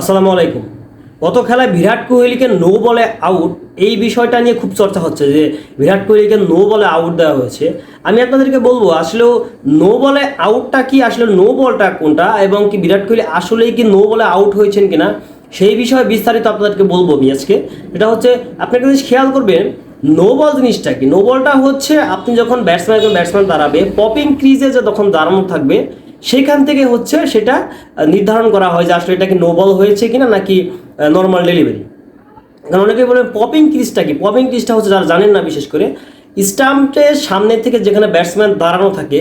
আসসালামু আলাইকুম। গত খেলায় বিরাট কোহলিকে নো বলে আউট এই বিষয়টা নিয়ে খুব চর্চা হচ্ছে যে বিরাট কোহলিকে নো বলে আউট দেওয়া হয়েছে। আমি আপনাদেরকে বলব, আসলেও নো বলে আউটটা কি, আসলে নো বলটা কোনটা এবং কি বিরাট কোহলি আসলেই কি নো বলে আউট হয়েছেন কিনা, সেই বিষয়ে বিস্তারিত আপনাদেরকে বলব আমি আজকে। এটা হচ্ছে আপনি একটা জিনিস খেয়াল করবেন নো বল জিনিসটা কি? নো বলটা হচ্ছে আপনি যখন ব্যাটসম্যান একজন ব্যাটসম্যান দাঁড়াবে পপিং ক্রিজে যে তখন দাঁড়ানো থাকবে সেখান থেকে হচ্ছে সেটা নির্ধারণ করা হয় যে আসলে এটা কি নোবল হয়েছে কিনা নাকি নর্মাল ডেলিভারি কারণ অনেকে বলে পপিং ক্রিজটা কি? পপিং ক্রিজটা হচ্ছে যারা জানেন না বিশেষ করে স্টাম্পের সামনে থেকে যেখানে ব্যাটসম্যান দাঁড়ানো থাকে,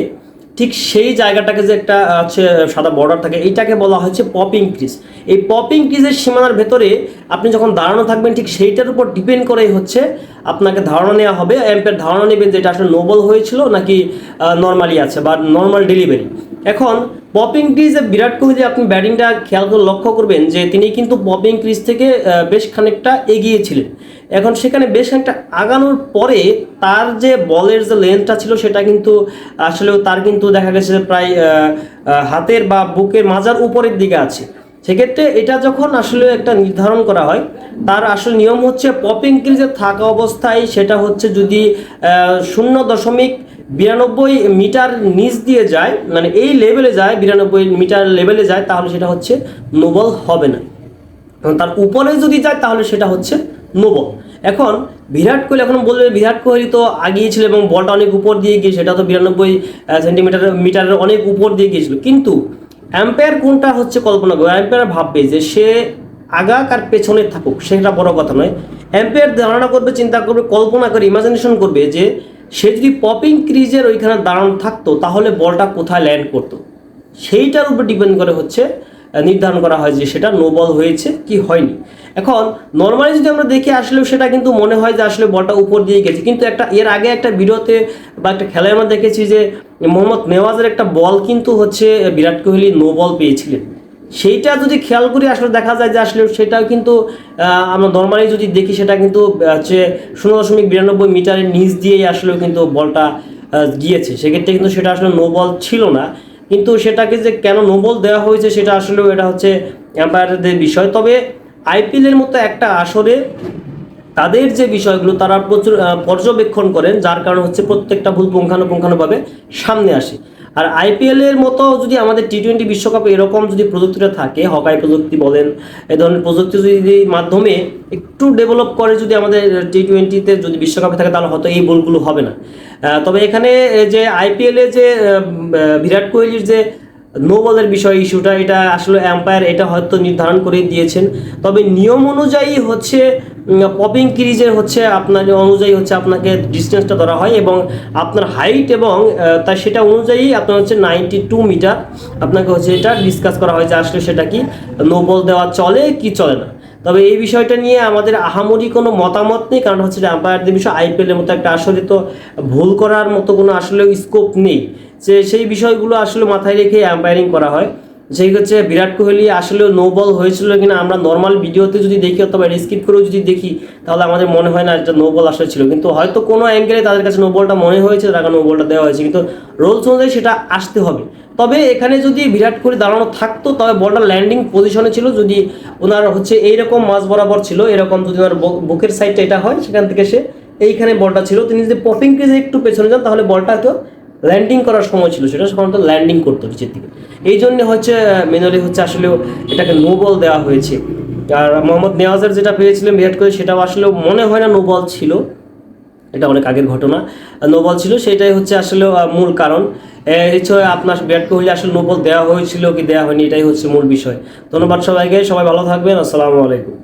ঠিক সেই জায়গাটাকে যে একটা হচ্ছে সাদা বর্ডার থাকে, এইটাকে বলা হচ্ছে পপিং ক্রিজ এই পপিং ক্রিজের সীমানার ভেতরে আপনি যখন দাঁড়ানো থাকবেন, ঠিক সেইটার উপর ডিপেন্ড করেই হচ্ছে আপনাকে ধারণা নেওয়া হবে। অ্যাম্পের ধারণা নেবেন যে এটা আসলে নোবল হয়েছিল নাকি নর্মালি আছে বা নর্মাল ডেলিভারি এখন পপিং ক্রিজে বিরাট কোহলি, আপনি ব্যাটিংটা খেয়াল করে লক্ষ্য করবেন যে তিনি কিন্তু পপিং ক্রিজ থেকে বেশ খানিকটা এগিয়েছিলেন এখন সেখানে বেশ খানিকটা আগানোর পরে তার যে বলের যে লেন্থটা ছিল, সেটা কিন্তু আসলেও তার কিন্তু দেখা গেছে প্রায় হাতের বা বুকের মাজার উপরের দিকে আছে। সেক্ষেত্রে এটা যখন আসলে একটা নির্ধারণ করা হয়, তার আসলে নিয়ম হচ্ছে পপিং ক্রিজে থাকা অবস্থায় সেটা হচ্ছে যদি শূন্য দশমিক বিরানব্বই মিটার নিচ দিয়ে যায় মানে এই লেভেলে যায়, বিরানব্বই মিটার লেভেলে যায়, তাহলে সেটা হচ্ছে নোবল হবে না। তার উপরে যদি যায়, তাহলে সেটা হচ্ছে নোবল। এখন বিরাট কোহলি, এখন বলবে বিরাট কোহলি তো আগিয়েছিল এবং বলটা অনেক উপর দিয়ে গিয়ে, সেটা তো বিরানব্বই সেন্টিমিটার মিটারের অনেক উপর দিয়ে গিয়েছিল। কিন্তু অ্যাম্পায়ার কোনটা হচ্ছে কল্পনা করবে অ্যাম্পায়ার ভাববে যে সে আগাক আর পেছনে থাকুক, সেটা বড় কথা নয়। অ্যাম্পায়ার ধারণা করবে, চিন্তা করবে, কল্পনা করে ইমাজিনেশন করবে যে সে যদি পপিং ক্রিজের ওইখানে দাঁড়ানো থাকতো, তাহলে বলটা কোথায় ল্যান্ড করতো? সেইটার উপর ডিপেন্ড করে হচ্ছে নির্ধারণ করা হয় যে সেটা নো বল হয়েছে কি হয়নি। এখন নর্মালি যদি আমরা দেখি, আসলেও সেটা কিন্তু মনে হয় যে আসলে বলটা উপর দিয়ে গেছে। কিন্তু একটা, এর আগে একটা ভিডিওতে বা একটা খেলায় আমরা দেখেছি যে মোহাম্মদ নেওয়াজের একটা বল কিন্তু হচ্ছে বিরাট কোহলি নো বল পেয়েছিলেন। সেইটা যদি খেয়াল করি, আসলে দেখা যায় যে আসলে সেটাও কিন্তু আমরা নর্মালি যদি দেখি, সেটা কিন্তু হচ্ছে শূন্য দশমিক বিরানব্বই মিটারের নিচ দিয়েই আসলেও কিন্তু বলটা গিয়েছে। সেক্ষেত্রে কিন্তু সেটা আসলে নো বল ছিল না। কিন্তু সেটাকে যে কেন নো বল দেওয়া হয়েছে, সেটা আসলেও এটা হচ্ছে এম্পায়ারদের বিষয়। তবে আইপিএলের মতো একটা আসরে তাদের যে বিষয়গুলো, তারা প্রচুর পর্যবেক্ষণ করেন, যার কারণে হচ্ছে প্রত্যেকটা ভুল পুঙ্খানুপুঙ্খানুভাবে সামনে আসে। আর আইপিএল এর মতো যদি আমাদের টি টোয়েন্টি বিশ্বকাপে এরকম যদি প্রযুক্তিটা থাকে হকাই প্রযুক্তি বলেন, এ ধরনের প্রযুক্তি যদি মাধ্যমে একটু ডেভেলপ করে যদি আমাদের টি টোয়েন্টিতে যদি বিশ্বকাপে থাকে, তাহলে হয়তো এই বলগুলো হবে না। তবে এখানে যে আইপিএল যে বিরাট কোহলির যে নো বলের বিষয় ইস্যুটা এটা আসলে এম্পায়ার এটা হয়তো নির্ধারণ করে দিয়েছেন। তবে নিয়ম অনুযায়ী হচ্ছে পপিং ক্রিজের হচ্ছে আপনার অনুযায়ী হচ্ছে আপনাকে ডিস্টেন্সটা ধরা হয় এবং আপনার হাইট এবং তাই সেটা অনুযায়ী আপনার হচ্ছে নাইনটি টু মিটার আপনাকে হচ্ছে এটা ডিসকাস করা হয় যে আসলে সেটা কি নো বল দেওয়া চলে কি চলে না। তবে এই বিষয়টা নিয়ে আমাদের আহামরি কোনো মতামত নেই, কারণ হচ্ছে আম্পায়ারদের বিষয় আইপিএলের মতো একটা আসলে তো ভুল করার মতো কোনো আসলে স্কোপ নেই। যে সেই বিষয়গুলো আসলে মাথায় রেখে আম্পায়ারিং করা হয়। সেই হচ্ছে বিরাট কোহলি আসলে নো বল হয়েছিল কিনা আমরা নর্মাল ভিডিওতে যদি দেখি অথবা স্কিপ করেও যদি দেখি, তাহলে আমাদের মনে হয় না এটা নো বল আসলে ছিল। কিন্তু হয়তো কোনো অ্যাঙ্গেলে তাদের কাছে নো বলটা মনে হয়েছে, তার নো বলটা দেওয়া হয়েছে। কিন্তু রোলস অনুযায়ী সেটা আসতে হবে। তবে এখানে যদি বিরাট কোহলি দাঁড়ানো থাকতো, তবে বলটা ল্যান্ডিং পজিশনে ছিল। যদি ওনার হচ্ছে এইরকম মাঝ বরাবর ছিল, এরকম যদি ওনার বুকের সাইডটা এটা হয়, সেখান থেকে সে এইখানে বলটা ছিল। তিনি যদি পপিং ক্রিজে একটু পেছনে যান, তাহলে বলটা হয়তো ল্যান্ডিং করার সময় ছিল সেটা সাধারণত ল্যান্ডিং করতো নিচের দিকে। এই জন্য হচ্ছে মেনলি হচ্ছে আসলে এটাকে নো বল দেওয়া হয়েছে। আর মোহাম্মদ নেওয়াজের যেটা পেয়েছিলেন বিরাট কোহলি সেটাও আসলে মনে হয় না নো বল ছিল। এটা অনেক আগের ঘটনা। নোবল ছিল, সেটাই হচ্ছে আসলে মূল কারণ। এছাড়া আপনার বিরাট কোহলি আসলে নোবল দেওয়া হয়েছিল কি দেওয়া হয়নি, এটাই হচ্ছে মূল বিষয়। ধন্যবাদ সবাইকে, সবাই ভালো থাকবেন, আসসালামু আলাইকুম।